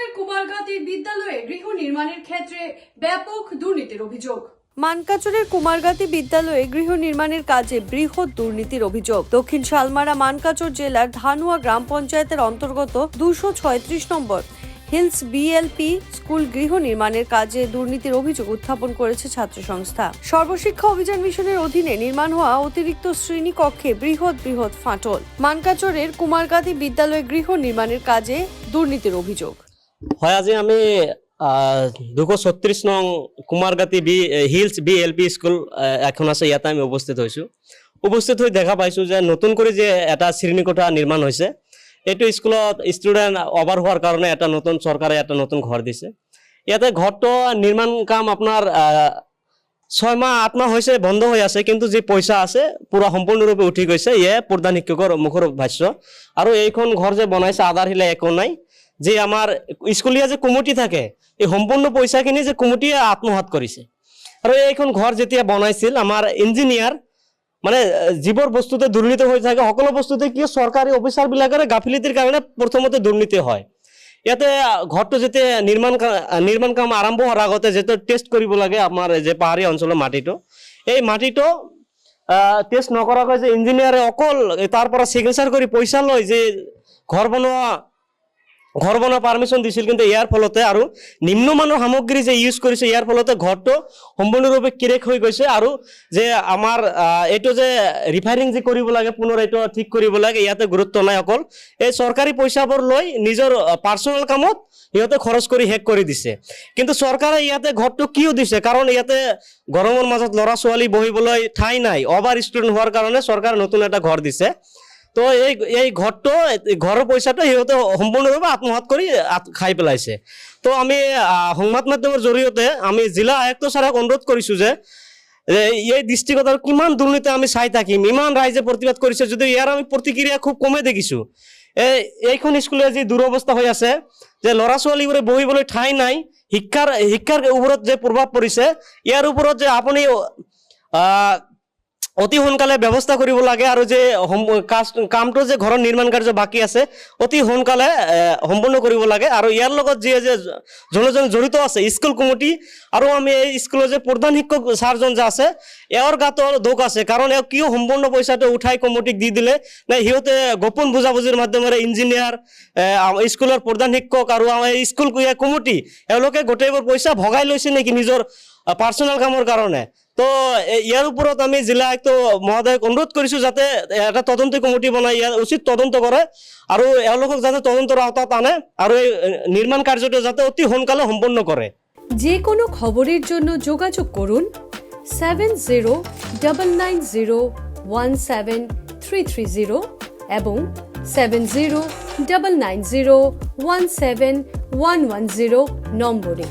মানকাচরের কুমারঘাটের বিদ্যালয়ে গৃহ নির্মাণের ক্ষেত্রে ব্যাপক দুর্নীতির অভিযোগ। মানকাচরের কুমারগাতি বিদ্যালয়ে গৃহ নির্মাণের কাজে বৃহৎ দুর্নীতির অভিযোগ। দক্ষিণ শালমারা মানকাচর জেলার ধানুয়া গ্রাম পঞ্চায়েতের অন্তর্গত দুশো ছয়ত্রিশ নম্বর হিলস বিএলপি স্কুল গৃহ নির্মাণের কাজে দুর্নীতির অভিযোগ উত্থাপন করেছে ছাত্র সংস্থা। সর্বশিক্ষা অভিযান মিশনের অধীনে নির্মাণ হওয়া অতিরিক্ত শ্রেণীকক্ষে বৃহৎ বৃহৎ ফাটল। মানকাচরের কুমারগাতি বিদ্যালয়ে গৃহ নির্মাণের কাজে দুর্নীতির অভিযোগ। হয় আজি আমি দুশ ছত্ৰিছ নং Kumargati B hills B L P school এখন আছে ইয়াতে আমি উপস্থিত হৈছোঁ। উপস্থিত হৈ দেখা পাইছোঁ যে নতুন কৰি যে এটা শ্ৰেণীকোঠা নিৰ্মাণ হৈছে এইটো স্কুলত ষ্টুডেণ্ট অভাৰ হোৱাৰ কাৰণে এটা নতুন চৰকাৰে এটা নতুন ঘৰ দিছে। ইয়াতে ঘৰটো নিৰ্মাণ কাম আপোনাৰ আহ, ছয় মাহ আঠ মাহ হৈছে বন্ধ হৈ আছে কিন্তু যি পইচা আছে পূৰা সম্পূৰ্ণৰূপে উঠি গৈছে ইয়ে প্ৰধান শিক্ষকৰ মুখৰ ভাষ্য। আৰু এইখন ঘৰ যে বনাইছে আধাৰশিলা একো নাই। যে আমাৰ স্কুলীয়া যে কমিটি থাকে, এই সম্পূৰ্ণ পইচাখিনি যে কমিটিয়ে আত্মসাত কৰিছে। আৰু এইখন ঘৰ যেতিয়া বনাইছিল, আমাৰ ইঞ্জিনিয়াৰ মানে যিবোৰ বস্তুতে দুৰ্নীতি হৈ থাকে, সকলো বস্তুতে কি চৰকাৰী অফিচাৰবিলাকৰে গাফিলতিৰ কাৰণে প্ৰথমতে দুৰ্নীতি হয়। ইয়াতে ঘৰটো যেতিয়া নিৰ্মাণ নিৰ্মাণ কাম আৰম্ভ হোৱাৰ আগতে যেতিয়া টেষ্ট কৰিব লাগে আমাৰ যে পাহাৰীয়া অঞ্চলৰ মাটিটো, এই মাটিটো টেষ্ট নকৰাকৈ যে ইঞ্জিনিয়াৰে অকল তাৰ পৰা চিগনেচাৰ কৰি পইচা লয় যে ঘৰ বনোৱা ঘৰ বনোৱা পাৰ্মিশ্যন দিছিল কিন্তু ইয়াৰ ফলতে আৰু নিম্নমানৰ সামগ্ৰী যে ইউজ কৰিছে, ইয়াৰ ফলতে ঘৰটো সম্পূৰ্ণৰূপে কিৰেক হৈ গৈছে আৰু যে আমাৰ এইটো যে ৰিফাইৰিং যে কৰিব লাগে, পুনৰ এইটো ঠিক কৰিব লাগে, ইয়াতে গুৰুত্ব নাই অকল। এই চৰকাৰী পইচাবোৰ লৈ নিজৰ পাৰ্চনেল কামত সিহঁতে খৰচ কৰি শেষ কৰি দিছে। কিন্তু চৰকাৰে ইয়াতে ঘৰটো কিয় দিছে? কাৰণ ইয়াতে গৰমৰ মাজত ল'ৰা ছোৱালী বহিবলৈ ঠাই নাই। অভাৰ ষ্টুডেণ্ট হোৱাৰ কাৰণে চৰকাৰে নতুন এটা ঘৰ দিছে। তো এই এই ঘৰটো ঘৰৰ পইচাটো সিহঁতে সম্পূৰ্ণৰূপে আত্মসাত কৰি খাই পেলাইছে। তো আমি সংবাদ মাধ্যমৰ জৰিয়তে আমি জিলা আয়ুক্ত ছাৰক অনুৰোধ কৰিছোঁ যে এই ডিষ্ট্ৰিক্টত আৰু কিমান দুৰ্নীতি আমি চাই থাকিম, ইমান ৰাইজে প্ৰতিবাদ কৰিছে যদিও ইয়াৰ আমি প্ৰতিক্ৰিয়া খুব কমেই দেখিছোঁ। এই এইখন স্কুলে যি দুৰৱস্থা হৈ আছে, যে ল'ৰা ছোৱালীবোৰে বহিবলৈ ঠাই নাই, শিক্ষাৰ শিক্ষাৰ ওপৰত যে প্ৰভাৱ পৰিছে, ইয়াৰ ওপৰত যে আপুনি অতি সোনকালে ব্যৱস্থা কৰিব লাগে আৰু যে কাজ- কামটো যে ঘৰৰ নিৰ্মাণ কাৰ্য বাকী আছে, অতি সোনকালে সম্পূৰ্ণ কৰিব লাগে। আৰু ইয়াৰ লগত যিয়ে যে যোনজন জড়িত আছে, স্কুল কমিটি, আৰু আমি এই স্কুলৰ যে প্ৰধান শিক্ষক ছাৰজন যে আছে, এওঁৰ গাতো দোষ আছে। কাৰণ এওঁ কিয় সম্পূৰ্ণ পইচাটো উঠাই কমিটিক দি দিলে? নে সিহঁতে গোপন বুজাবুজিৰ মাধ্যমেৰে ইঞ্জিনিয়াৰ স্কুলৰ প্ৰধান শিক্ষক আৰু আমাৰ স্কুল কমিটি, এওঁলোকে গোটেইবোৰ পইচা ভগাই লৈছে নেকি নিজৰ পাৰ্চনেল কামৰ কাৰণে? তো ইয়াৰ ওপৰত আমি জিলা আয়ুক্ত মহোদয়ক অনুৰোধ কৰিছোঁ যাতে এটা তদন্ত কমিটি বনাই, ইয়াৰ উচিত তদন্ত কৰে আৰু এওঁলোকক যাতে তদন্তৰ আওতাত আনে আৰু এই নিৰ্মাণ কাৰ্যটো যাতে অতি সোনকালে সম্পন্ন কৰে। যে কোনো খবরের জন্য যোগাযোগ করুন seven zero double nine zero one seven three three zero এবং seven zero double nine zero one seven one one zero নম্বরে।